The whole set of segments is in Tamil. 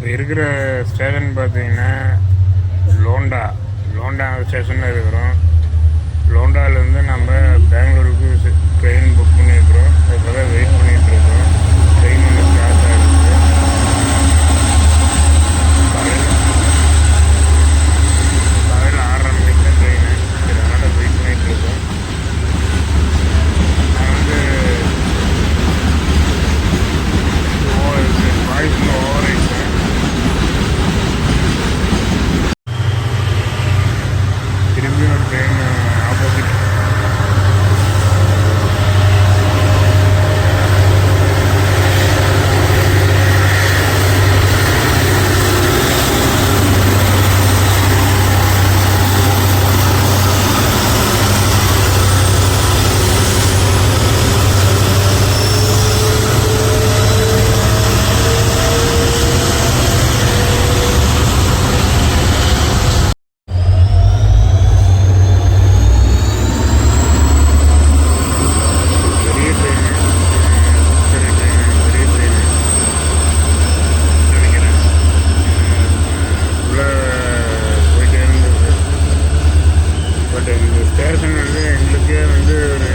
இப்போ இருக்கிற ஸ்டேஷன் பார்த்தீங்கன்னா லோண்டா. லோண்டா ஸ்டேஷனில் இருக்கிறோம். லோண்டாவிலேருந்து நம்ம பெங்களூருக்கு ட்ரெயின் புக் பண்ணியிருக்கிறோம். அதுக்காக வெயிட் பண்ணி இருக்கோம் ட்ரெயின் வந்து ஸ்டார்ட் ஆகிருக்கு காலையில் காலையில் ஆறரை மணிக்கு தான் ட்ரெயின் சரி அதனால் வெயிட் பண்ணிகிட்டு இருக்கோம் நான் வந்து வாய்ஸ் ஓவர் ஆயிடுச்சு திரும்பி ஒரு ட்ரெயின் ஆப்போசிட் பெரிய ட்ரெயின் பெரிய ட்ரெயின் பெரிய ட்ரெயின் நினைக்கிறேன் உள்ளே போயிட்டே இருந்தது பட் இந்த ஸ்டேஷன் வந்து எங்களுக்கே வந்து ஒரு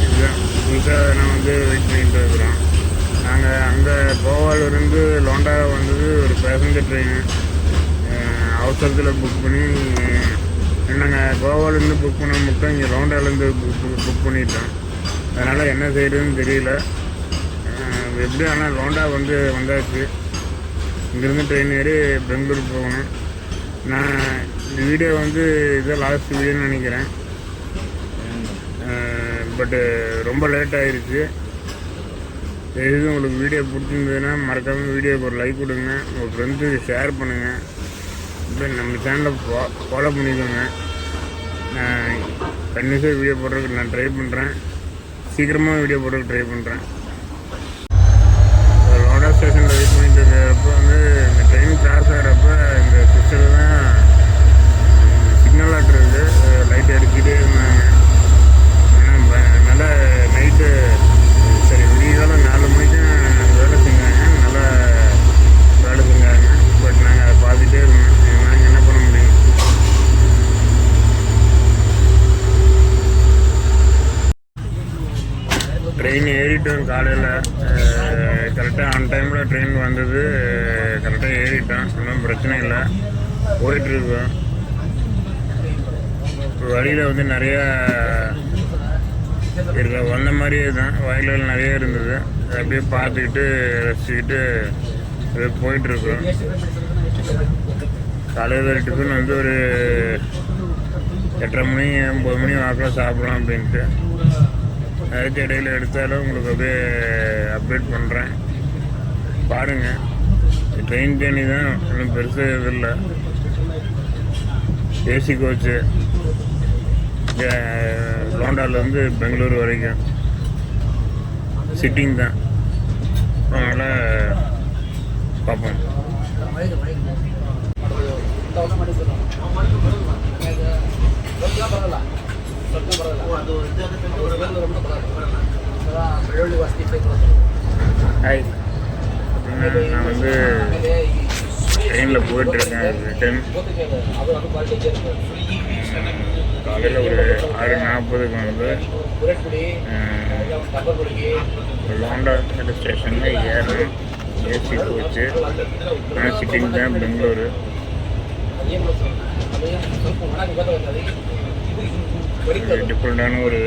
இதுதான் புதுசாக நான் வந்து வெயிட் பண்ணிட்டு இருக்கிறோம் நாங்கள் அங்கே கோவாலிருந்து லோண்டா வந்தது ஒரு பேசஞ்சர் ட்ரெயின் அவசரத்தில் புக் பண்ணி நாங்கள் புக் பண்ண மட்டும் இங்கே லோண்டாலேருந்து புக் புக் பண்ணிட்டேன். அதனால் என்ன செய்யறதுன்னு தெரியல. எப்படி ஆனால் லோண்டா வந்து வந்தாச்சு. இங்கேருந்து ட்ரெயின் ஏறி பெங்களூர் போகணும். நான் இந்த வீடியோ வந்து இதான் லாஸ்ட் வீடியோன்னு நினைக்கிறேன். பட்டு ரொம்ப லேட் ஆயிருச்சு. எது உங்களுக்கு வீடியோ பிடிச்சிருந்ததுன்னா மறக்காமல் வீடியோக்கு ஒரு லைக் கொடுங்க. உங்கள் ஃப்ரெண்ட்ஸுக்கு ஷேர் பண்ணுங்கள் நம்ம சேனலை ஃபாலோ பண்ணிக்கோங்க. நான் கண்டிப்பாக வீடியோ போடுறதுக்கு நான் ட்ரை பண்ணுறேன் சீக்கிரமாக வீடியோ போடுறதுக்கு ட்ரை பண்ணுறேன் லோடா ஸ்டேஷனில் வெயிட் பண்ணிட்டு இருக்கிறப்ப வந்து இந்த ட்ரெயின் கிராஸ் ஆகிறப்ப இந்த சிஸ்டர் தான் சிக்னல் ஆட்டுறது. லைட் அடிச்சுட்டே இருந்தாங்க. ஏன்னா நல்லா நைட்டு சரி விடியகாலம் நாலு மணிக்கும் வேலை செஞ்சாங்க நல்லா வேலை செஞ்சாங்க பட் நாங்கள் அதை பார்த்துட்டே இருந்தோம் நாங்கள் என்ன பண்ண முடியும் ட்ரெயின் ஏறிட்டோம் காலையில். கரெக்டாக ஆன் டைமில் ட்ரெயின் வந்தது. கரெக்டாக ஏறிட்டோம். ஒன்றும் பிரச்சனை இல்லை. போயிட்டுருக்கோம் வழியில் வந்து நிறையா இருக்க வந்த மாதிரியே தான். வயல்கள் நிறைய இருந்தது. அதை அப்படியே பார்த்துக்கிட்டு ரசிச்சுக்கிட்டு அப்படியே போயிட்டுருக்கோம் காலையில் டிஃபன் வந்து ஒரு எட்டரை மணி ஒம்பது மணி வாக்கில் சாப்பிட்லாம் அப்படின்ட்டு. அதுக்கு இடையில் எடுத்தாலும் உங்களுக்கு அப்படியே அப்டேட் பண்ணுறேன் பாருங்கள் ட்ரெயின் ஜேர்னி தான் ஒன்றும் பெருசு எதுவும் இல்லை. ஏசி கோச்சு லோண்டாலேருந்து பெங்களூர் வரைக்கும். சிட்டிங் தான். அதனால் பார்ப்போம். நான் வந்து ட்ரெயினில் போயிட்டுருக்கேன். ரிட்டன் காலையில் ஒரு ஆறு நாற்பதுக்கு வந்து லாண்டா ஸ்டேஷனில் ஏறேன். ஏசி போச்சு. நான் சிட்டிங் தான் பெங்களூரு. டிஃப்ரெண்ட்டான ஒரு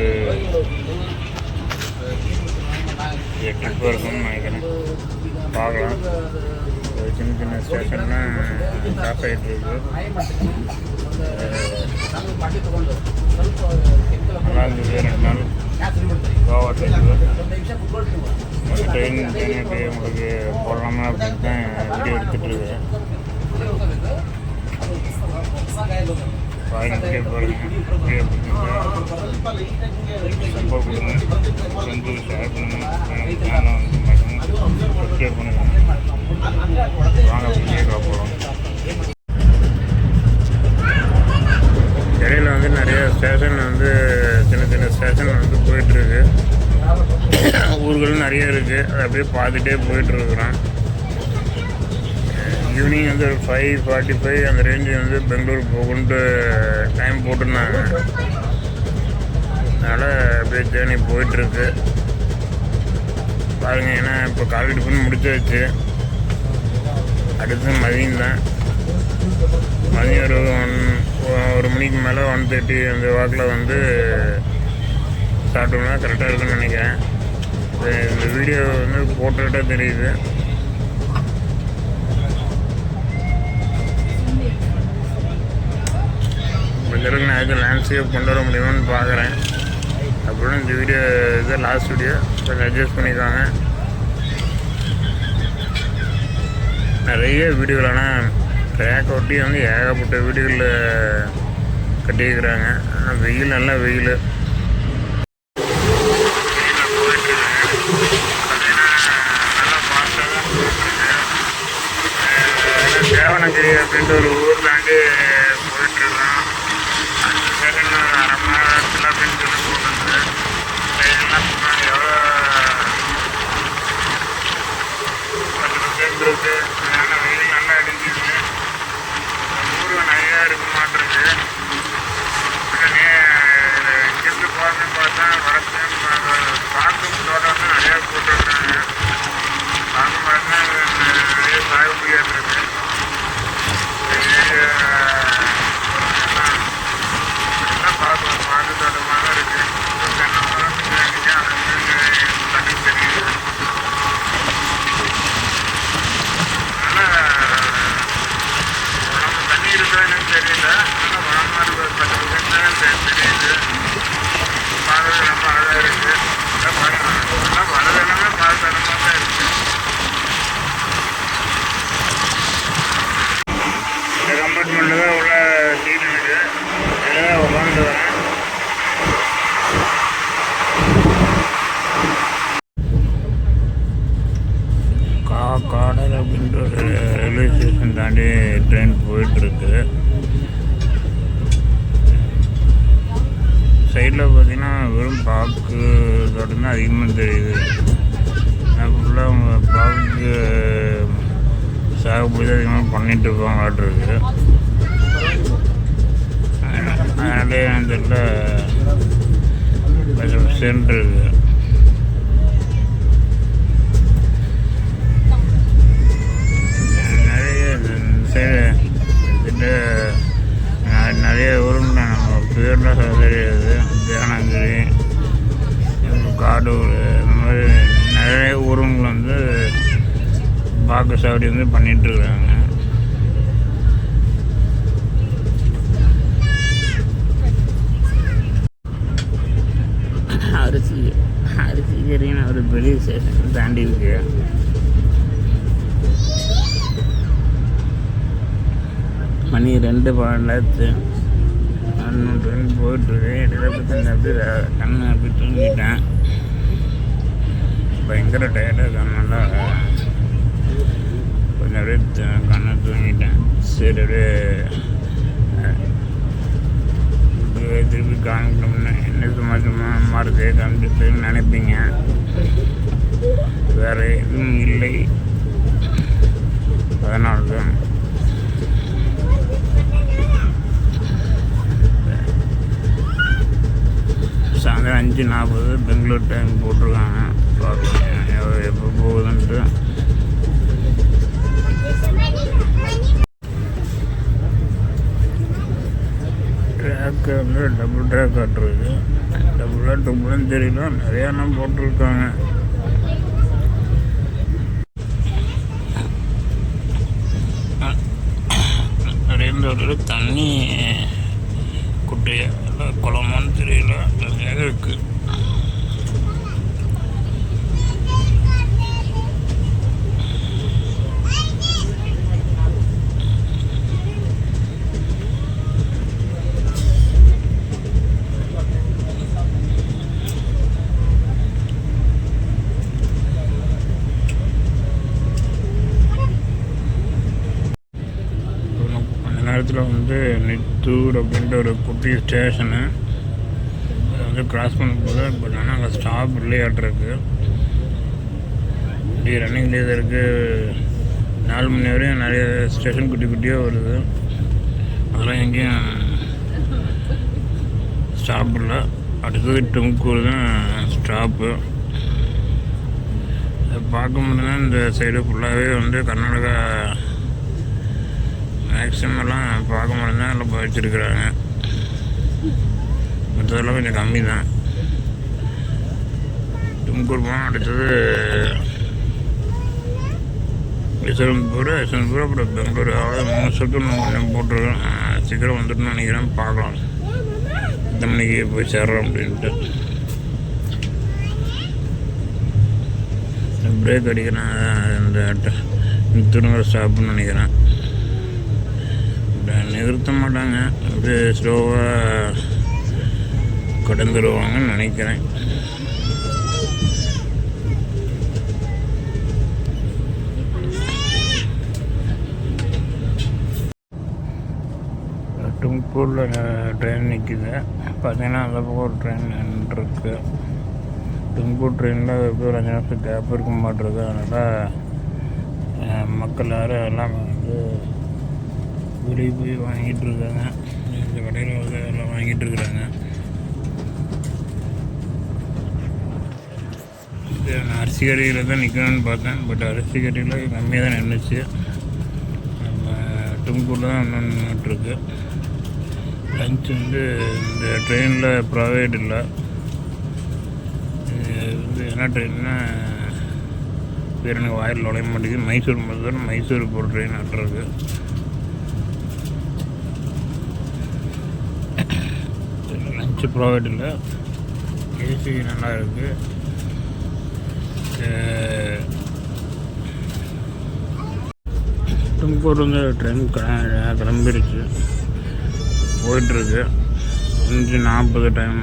ட்ரிப் இருக்கும்னு நினைக்கிறேன். பார்க்கலாம். சின்ன சின்ன ஸ்டேஷன்லாம் ஸ்டாப் ஆகிட்டு இருக்கு நல்லா இருந்தது ரெண்டு நாள் கோவா ட்ரிப்பு ட்ரெயின் ட்ரெயின் உங்களுக்கு போடலாமா அப்படின்னு தான் வீடியோ எடுத்துகிட்டு இருக்கேன். பாருங்க வீடியோ ஷேர் பண்ணுங்க வந்து சப்ஸ்கிரைப் பண்ணுங்க வாங்க போகிறோம் இடையில வந்து நிறைய ஸ்டேஷன் வந்து சின்ன சின்ன ஸ்டேஷன் வந்து போயிட்டுருக்கு. ஊர்களும் நிறைய இருக்குது அதை அப்படியே பார்த்துட்டே போயிட்டுருக்குறோம். ஈவினிங் வந்து ஒரு ஃபைவ் ஃபார்ட்டி ஃபைவ் அந்த ரேஞ்சு வந்து பெங்களூர் போகுன்ட்டு டைம் போட்டிருந்தாங்க. அதனால் அப்படியே ஜேர்னி போயிட்டுருக்கு. பாருங்க ஏன்னா இப்போ காலை டிஃபன் முடிச்சாச்சு. அடுத்து மதியம் தான். மதியம் ஒரு ஒன் ஒரு மணிக்கு மேலே ஒன் தேர்ட்டி அந்த வாக்கில் வந்து சாப்பிட்டோம்னா கரெக்டாக இருக்குன்னு நினைக்கிறேன். இந்த வீடியோ வந்து போட்டோட்டாக தெரியுது. முடிஞ்சளவுக்கு நான் எதுவும் லேண்ட்ஸ்கேப் கொண்டு வர முடியுமான்னு பார்க்குறேன். அப்புறம் இந்த வீடியோ இது லாஸ்ட் வீடியோ கொஞ்சம் அட்ஜஸ்ட் பண்ணிக்கோங்க. நிறைய வீடுகள் ஆனால் ட்ராக் ஒட்டி வந்து ஏகப்பட்ட வீடுகளில் கட்டியிருக்கிறாங்க. ஆனால் வெயில் நல்லா வெயில். தேவனகிரி அப்படின்ற ஒரு ஊர்லாண்டு தாண்டி போயிட்டுருக்கோம் அந்த சைடு இன்னும் ஒரு அரை மணி நேரத்தில் அப்படின்னு சொல்லி போட்டுருக்கு ட்ரெயின்லாம் போனால் எவ்வளோ பத்து நிமிஷம் இருக்கு ஏன்னா வெயில் நல்லா அடிஞ்சிருக்கு ஊர் நிறையா இருக்க மாட்டிருக்கு உடனே இங்கிருந்து போகணும்னு பார்த்தா வரப்பேன் பார்க்கும் தோட்டம் வந்து நிறையா போட்டிருக்காங்க பார்க்க பார்த்தா நிறைய சாகுபடியாக இருக்கு பெரிய எல்லாம் எல்லாம் பார்க்கலாம் பார்க்க தோட்டமாக தான் இருக்கு தென்னை மரம் பின்னாடி அது வந்து தண்ணி தெரியுது அதனால் நம்ம தண்ணி இருக்கான்னு தெரியல ஆனால் வளமாக இருக்கிற பத்து பர்சன்ட் தெரியுது பார்க்கறது ரொம்ப அழகாக இருக்குது எல்லாம் பாருங்க எல்லாம் வளதனமே பார்த்தனமாக தான் இருக்குது இந்த கம்பார்ட்மெண்ட்டில் தான் உள்ள சீட் இருக்குது அதில் தான் உட்காந்து வரேன் கா காடல் அப்படின்ற ஒரு ரயில்வே ஸ்டேஷன் தாண்டி ட்ரெயின் போயிட்டுருக்கு சைடில் பார்த்தீங்கன்னா வெறும் பாக்கு தோட்டம் தான் அதிகமாக தெரியுது ஃபுல்லாக அவங்க பாக்கு பண்ணிட்டு இருப்பாங்களாட்டிருக்கு அதனாலே வந்துட்டு இடத்துல கொஞ்சம் சென்ட் இருக்குது நிறைய சைடு நிறைய ஊருங்க. நம்ம பேர்லாம் தெரியாது. தேனங்கிரி காடூர் இந்த மாதிரி நிறைய ஊருங்களை வந்து பாக்கு சாவடி வந்து பண்ணிட்டு ரெண்டு பன்னெண்டாச்சு போயிட்டு ட்ரெயின் போயிட்டுருக்கு. இடையில கண்ணு அப்படி தூங்கிட்டேன். பயங்கர டயர்டாக இருக்கனால கொஞ்சம் அப்படியே கண்ணை தூங்கிட்டேன். சரி அப்படியே திருப்பி காமிக்கணும்னு என்ன சும்மா சும்மா மாறுதே காமிச்சிட்டுன்னு நினைப்பீங்க. வேறு எதுவும் இல்லை. அதனால தான். அஞ்சு நாற்பது பெங்களூர் டைம் போட்டிருக்காங்க. பார்க்கலாம் எப்போ போகுதுன்ட்டு. ட்ராக் வந்து டபுள் ட்ராக் காட்டுருக்கு டபுளாக டபுள்னு தெரியல நிறையா நம்ம போட்டிருக்காங்க. நிறைய தண்ணி குட்டையா குளமான்னு தெரியல நிறையா இருக்கு இன்னும் கொஞ்ச நேரத்தில் வந்து நித்தூர் அப்படின்ற ஒரு குட்டி ஸ்டேஷனு. அதை வந்து கிராஸ் பண்ண போது பட் ஆனால் அங்கே ஸ்டாப் இல்லையாட்டிருக்கு இப்படி ரன்னிங் டேஸ் இருக்குது நாலு மணி வரையும் நிறைய ஸ்டேஷன் குட்டி குட்டியாக வருது. அதெல்லாம் எங்கேயும் ஸ்டாப் இல்லை. அடுத்தது டுமுக்கூர் தான் ஸ்டாப்பு பார்க்க முடியுதுன்னா இந்த சைடு ஃபுல்லாகவே வந்து கர்நாடகா மேக்ஸிமம் எல்லாம் பார்க்க முடியுதுன்னா எல்லாம் வச்சுருக்குறாங்க மற்றதெல்லாம் கொஞ்சம் கம்மி தான் தும்கூர் போனால் அடுத்தது விசரம்பூர் விசரம்பூர் அப்புறம் பெங்களூர். அவ்வளோ மூணு சர்க்கிள் கொஞ்சம் போட்டிருக்கேன் சீக்கிரம் வந்துட்டுன்னு நினைக்கிறேன். பார்க்கலாம். எத்தனை மணிக்கு போய் சேர்றோம் அப்படின்ட்டு. பிரேக் அடிக்கிறேன். இந்த நிறுத்தணுங்கிற ஸ்டாப்னு நினைக்கிறேன். நிறுத்த மாட்டாங்க. அப்படியே ஸ்லோவாக கடந்துருவாங்கன்னு நினைக்கிறேன். டும்பூரில் ட்ரெயின் நிற்கிது பார்த்தீங்கன்னா அந்த பக்கம் ஒரு ட்ரெயின் நின்றுருக்கு. டும்பூர் ட்ரெயினில் எப்படி ஒரு அஞ்சு நிமிஷம் கேப் இருக்க மாட்டிருக்கு அதனால் மக்கள் யாரும் எல்லாமே வந்து போய் போய் வாங்கிட்டு இருக்காங்க இந்த கடையில் எல்லாம் வாங்கிட்டு இருக்கிறாங்க இது நான் அரிசி கடையில் தான் நிற்கணும்னு பார்த்தேன். பட் அரிசி கடையில் கம்மியாக தான் நின்றுச்சு நம்ம டும்கூரில் தான் இன்னும் நின்றுட்டுருக்கு லஞ்ச் வந்து இந்த ட்ரெயினில் ப்ரைவேட் இல்லை. இது வந்து என்ன ட்ரெயின்னா பேர் எனக்கு வாயில் நுழைய மாட்டேங்குது. மைசூர் மட்டும் மைசூர் போகிற ட்ரெயின் ஆட்டுறது லஞ்சு ப்ரொவைட் இல்லை. ஏசி நல்லா இருக்குது தும்கூர் ட்ரெயின் கிளம்பிடுச்சு போயிட்டுருக்கு. அஞ்சு நாற்பது டைம்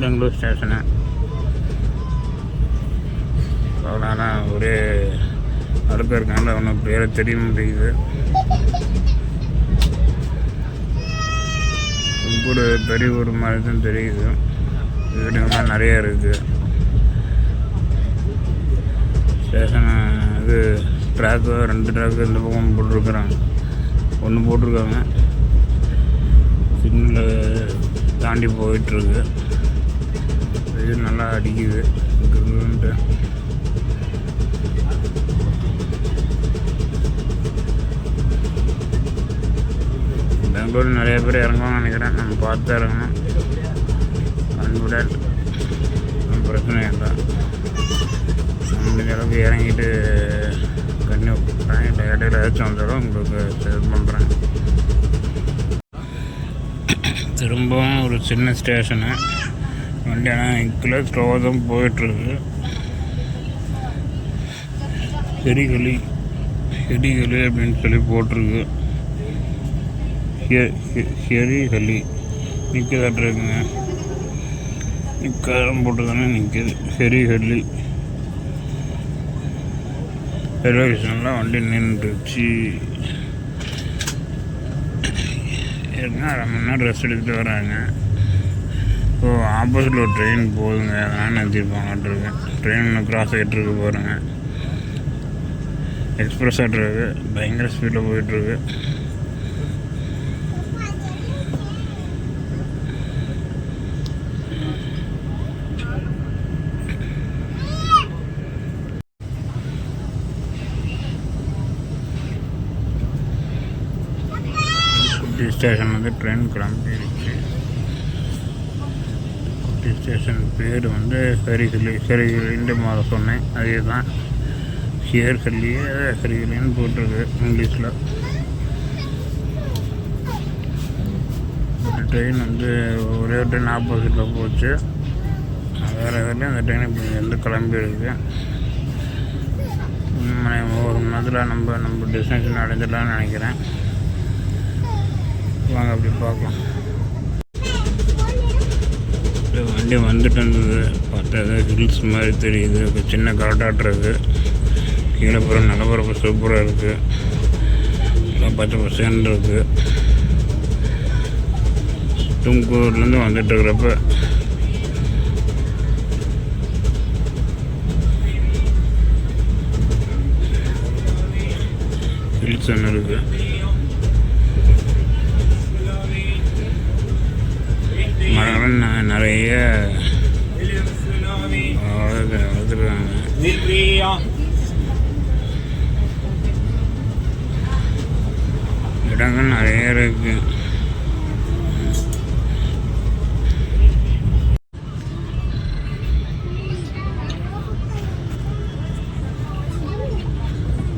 பெங்களூர் ஸ்டேஷனு அதனால் ஒரே அடுத்த இருக்காங்க அவனுக்கு பேரை தெரிய முடியுது கூட பெரிய ஊர் மாதிரி தான் தெரியுது வீடுங்கள்லாம் நிறைய இருக்குது ஸ்டேஷன் இது ட்ராக்கு ரெண்டு ட்ராக்கு இந்த பக்கம் போட்டிருக்குறாங்க. ஒன்று போட்டிருக்காங்க. சிக்னல் தாண்டி போயிட்டுருக்கு இது நல்லா அடிக்குது. கிருன்ட்டு பெங்களூர் நிறைய பேர் இறங்குவாங்கன்னு நினைக்கிறேன். நம்ம பார்த்து தான் இறங்கணும் அன்புடன் ஒன்றும் பிரச்சனை இல்லை. முடிஞ்ச அளவுக்கு இறங்கிட்டு கண்ணி விட்டுறேன் இல்லை இடையில ஏதாச்சும் வந்தாலும் உங்களுக்கு ஷேர் பண்ணுறேன் திரும்பவும் ஒரு சின்ன ஸ்டேஷனு வண்டி ஆனால் இக்கில் ஸ்லோவாக தான் போயிட்டுருக்கு. எரிகளி எரிகளி அப்படின்னு சொல்லி போட்டிருக்கு. ஹெ- ஹெ- நிற்கதாட்டிருக்குங்க நிற்காதான் நிற்காரம் போட்டு தானே நிற்கிது ஹெரிகளி ரயில்வே ஸ்டேஷனில் வண்டி நின்றுச்சு ஏன்னா அரை மணி நேரம் ரெஸ்ட் எடுத்துகிட்டு வராங்க. இப்போது ஆப்போசிட்டில் ஒரு ட்ரெயின் போகுதுங்க நான் நிறுத்திருப்பாங்கட்ருக்கு ட்ரெயின் கிராஸ் ஆகிட்டு இருக்கு பாருங்கள் எக்ஸ்பிரஸ் ஆகிட்டுருக்கு பயங்கர ஸ்பீடில் போயிட்டுருக்கு ஸ்டேஷன் வந்து ட்ரெயின் கிளம்பிடுச்சு குட்டி ஸ்டேஷன் பேர் வந்து ஹரிஹலி ஹரிஹலின்னு முதல்ல சொன்னேன். அதே தான் ஷியர் ஹல்லியே ஹரிஹலின்னு போட்டிருக்கு இங்கிலீஷில். ட்ரெயின் வந்து ஒரே ஒரு ட்ரெயின் ஆப்போசிட்டில் போச்சு. வேறு எதுலேயும் அந்த ட்ரெயின் இப்போ வந்து கிளம்பியிருக்கு இன்னும் ஒரு மணி நேரத்தில் நம்ம நம்ம டெஸ்டினேஷன் அடைஞ்சிடலாம்னு நினைக்கிறேன். வாங்க அப்படி பார்க்கலாம். வண்டி வந்துட்டு இருந்தது. பார்த்தது ஹில்ஸ் மாதிரி தெரியுது. ஒரு சின்ன காட்டாட்டுறது கீழே புற நிலப்பரப்பு சூப்பராக இருக்குது எல்லாம் பச்சை பசேன்னு இருக்குது தும்கூர்லேருந்து வந்துட்டு இருக்கிறப்ப டிராவல்ஸ் ஒன்று இருக்குது ந- நிறைய இடங்கள் நிறைய இருக்கு.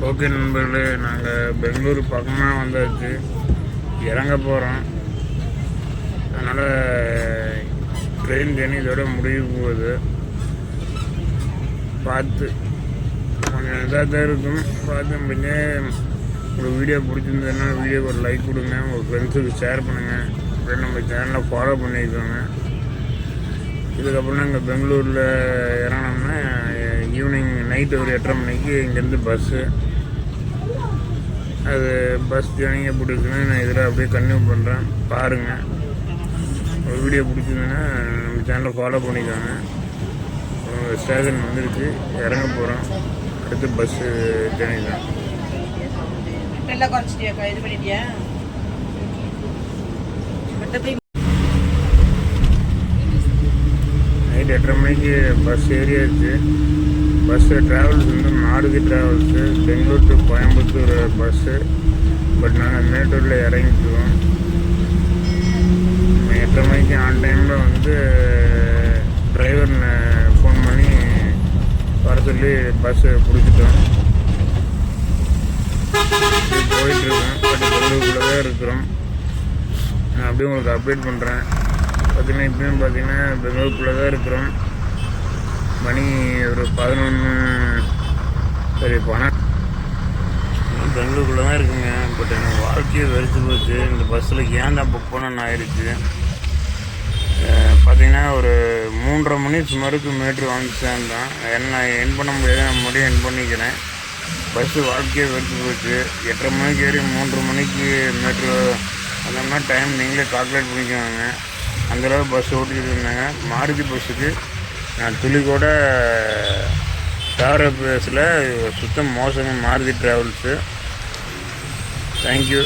ஓகே நண்பர்களே நாங்கள் பெங்களூர் பக்கமாக வந்தாச்சு. இறங்க போகிறோம் அதனால் ட்ரெயின் ஜேர்னி இதோட முடிவு போகுது பார்த்து கொஞ்சம் இதாக தான் இருக்கும். பார்த்து பின்னே ஒரு வீடியோ பிடிச்சிருந்ததுன்னா வீடியோக்கு ஒரு லைக் கொடுங்க உங்கள் ஃப்ரெண்ட்ஸுக்கு ஷேர் பண்ணுங்கள் அப்புறம் நம்ம சேனலை ஃபாலோ பண்ணிக்கோங்க. இதுக்கப்புறம் நாங்கள் பெங்களூரில் இறங்கினோம்னா ஈவினிங் நைட்டு ஒரு எட்டரை மணிக்கு இங்கேருந்து பஸ்ஸு அது பஸ் ஜேர்னி எப்படி இருக்குன்னு நான் இதில் அப்படியே கன்டினியூ பண்ணுறேன் பாருங்கள் வீடியோ பிடிச்சிருந்ததுன்னா நம்ம சேனலை ஃபாலோ பண்ணிக்கோங்க. ஸ்டேஷன் வந்துருக்கு இறங்க போகிறோம் அடுத்து பஸ்ஸு ஜேர்னி தான் எல்லாம் குறைச்சிட்டியாக்கா? இது பண்ணிட்டியா? மற்றபடி நைட் எட்டரை மணிக்கு பஸ் ஏறியாச்சு. பஸ்ஸு ட்ராவல்ஸ் வந்து Maruti travels Bangalore to Coimbatore bus but நாங்கள் மேட்டூரில் இறங்கிக்குவோம் எட்டரை மணிக்கு ஆன் டைமில் வந்து டிரைவர் ஃபோன் பண்ணி வர சொல்லி பஸ்ஸு பிடிச்சிட்டோம். போயிட்டுருக்கோம். பட் பெங்களூருக்குள்ளே தான் இருக்கிறோம். நான் அப்படியே உங்களுக்கு அப்டேட் பண்ணுறேன் பார்த்தீங்கன்னா இப்பயும் பார்த்தீங்கன்னா பெங்களூருக்குள்ளே தான் இருக்கிறோம். மணி ஒரு பதினொன்று சரி போனேன் பெங்களூருக்குள்ளே தான் இருக்குங்க. பட் எனக்கு வாழ்க்கையே வெறுத்து போச்சு. இந்த பஸ்ஸில் ஏன் தான் புக் பண்ணணும் ஆயிடுச்சு. பார்த்தீங்கன்னா ஒரு மூன்றரை மணி சுமாருக்கு மீட்ரு வந்து சேர்ந்தேன். என்ன என் பண்ண முடியாது நான் முடியும் என் பண்ணிக்கிறேன். பஸ்ஸு வாழ்க்கையே வெறுத்து போச்சு. எட்டரை மணிக்கு ஏறி மூன்று மணிக்கு மீட்ரு அந்த மாதிரி டைம் நீங்களே கால்குலேட் பண்ணிக்கோங்க. அந்தளவு பஸ் ஓட்டிகிட்டு இருந்தாங்க. மாருதி பஸ்ஸுக்கு நான் துளி கூட டிராவல் பஸ்ஸில் சுத்தம் மோசமாக மாருதி ட்ராவல்ஸு தேங்க்யூ